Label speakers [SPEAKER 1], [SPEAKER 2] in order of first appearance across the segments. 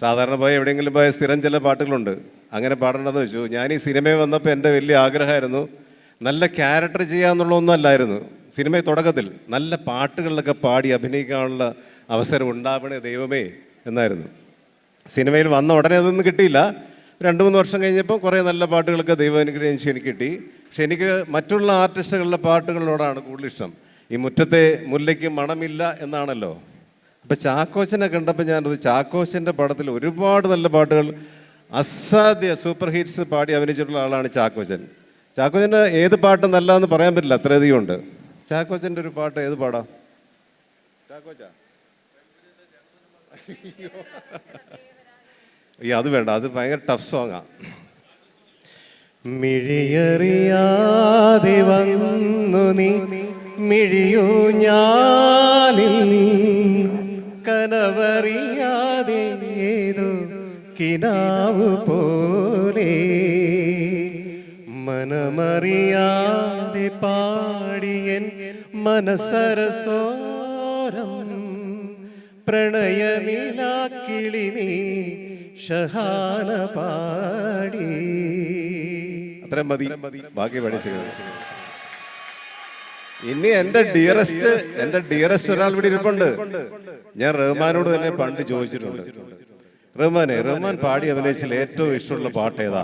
[SPEAKER 1] സാധാരണ പോയി എവിടെയെങ്കിലും പോയ സ്ഥിരം ചില പാട്ടുകളുണ്ട്. അങ്ങനെ പാടേണ്ടതെന്ന് വെച്ചു. ഞാൻ ഈ സിനിമയിൽ വന്നപ്പോൾ എന്റെ വലിയ ആഗ്രഹമായിരുന്നു നല്ല ക്യാരക്ടർ ചെയ്യാന്നുള്ളതൊന്നും അല്ലായിരുന്നു. സിനിമയിൽ തുടക്കത്തിൽ നല്ല പാട്ടുകളിലൊക്കെ പാടി അഭിനയിക്കാനുള്ള അവസരം ഉണ്ടാവണേ ദൈവമേ എന്നായിരുന്നു. സിനിമയിൽ വന്ന ഉടനെ അതൊന്നും കിട്ടിയില്ല. രണ്ട് മൂന്ന് വർഷം കഴിഞ്ഞപ്പോൾ കുറേ നല്ല പാട്ടുകളൊക്കെ ദൈവം അനുഗ്രഹിച്ച് എനിക്ക് കിട്ടി. പക്ഷെ എനിക്ക് മറ്റുള്ള ആർട്ടിസ്റ്റുകളുടെ പാട്ടുകളോടാണ് കൂടുതൽ ഇഷ്ടം. ഈ മുറ്റത്തെ മുല്ലയ്ക്ക് മണമില്ല എന്നാണല്ലോ. അപ്പം ചാക്കോച്ചനെ കണ്ടപ്പോൾ ഞാനത് ചാക്കോച്ചന്റെ പടത്തിൽ ഒരുപാട് നല്ല പാട്ടുകൾ അസാധ്യ സൂപ്പർ ഹിറ്റ്സ് പാടി അഭിനയിച്ചിട്ടുള്ള ആളാണ് ചാക്കോച്ചൻ. ചാക്കോച്ചന്റെ ഏത് പാട്ട് നല്ലതെന്ന് പറയാൻ പറ്റില്ല അത്രയധികം ഉണ്ട്. ചാക്കോച്ചന്റെ ഒരു പാട്ട് ഏത് പാടാ? ചാക്കോച്ച? ഈ അത് വേണ്ട അത് ഭയങ്കര ടഫ് സോങ്ങാ.
[SPEAKER 2] മിഴിയറിയാതെ വന്നു നീ മിഴിയൂ ഞാനിൽ കിനാവ് പോലെ മനമറിയാതെ പാടിയൻ മനസരസോരം പ്രണയനിലാക്കിളി നീ ഷഹാന പാടി.
[SPEAKER 1] അത്രയും മതി. ബാക്കി പഠിച്ചു ഇനി എന്റെ ഡിയറസ്റ്റ് എന്റെ ഡിയറസ്റ്റ് ഒരാൾ ഇവിടെ ഇരിപ്പുണ്ട്. ഞാൻ റഹ്മാനോട് തന്നെ പണ്ട് ചോദിച്ചിട്ടുണ്ട്. റഹ്മാനെ റഹ്മാൻ പാടി അഭിനയിച്ചതിൽ ഏറ്റവും ഇഷ്ടമുള്ള പാട്ട് ഏതാ?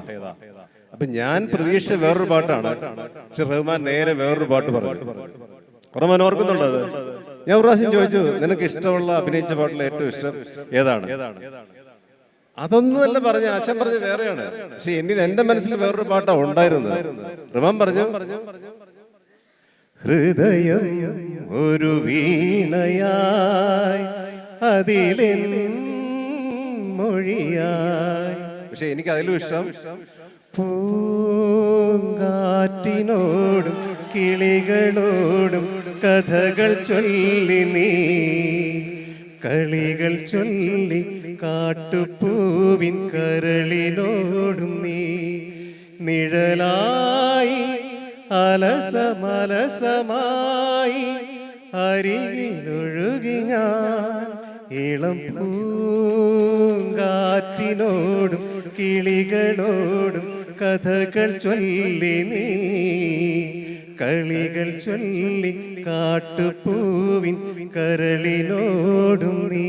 [SPEAKER 1] അപ്പൊ ഞാൻ പ്രതീക്ഷ വേറൊരു പാട്ടാണ്. പക്ഷെ റഹ്മാൻ നേരെ വേറൊരു പാട്ട് പറഞ്ഞു. റഹ്മാൻ ഓർക്കുന്നുണ്ടത് ഞാൻ ഒരു പ്രാവശ്യം ചോദിച്ചു നിനക്ക് ഇഷ്ടമുള്ള അഭിനയിച്ച പാട്ടിൽ ഏറ്റവും ഇഷ്ടം ഏതാണ്? അതൊന്നും അല്ല പറഞ്ഞു ആശാൻ പറഞ്ഞു വേറെയാണ്. പക്ഷെ എനിക്ക് എന്റെ മനസ്സിൽ വേറൊരു പാട്ടാ ഉണ്ടായിരുന്നത്. റഹ്മാൻ പറഞ്ഞു?
[SPEAKER 2] ഹൃദയം ഒരു വീണയായി അതിലെൻ മൊഴിയായി.
[SPEAKER 1] പക്ഷെ എനിക്ക് അതിലും ഇഷ്ടം
[SPEAKER 2] പൂങ്കാറ്റിനോടും കിളികളോടും കഥകൾ ചൊല്ലി നീ. കളികൾ ചൊല്ലി കാട്ടുപൂവിൻ കരളിനോടും നീ. നിഴലായി അലസമലസമായി അരികിലൊഴുകി ഞാൻ ഇളം പൂങ്കാറ്റിനോടും കിളികളോടും കഥകൾ ചൊല്ലി നീ. കളികൾ ചൊല്ലി കാട്ടുപൂവിൻ കരളിനോടും നീ.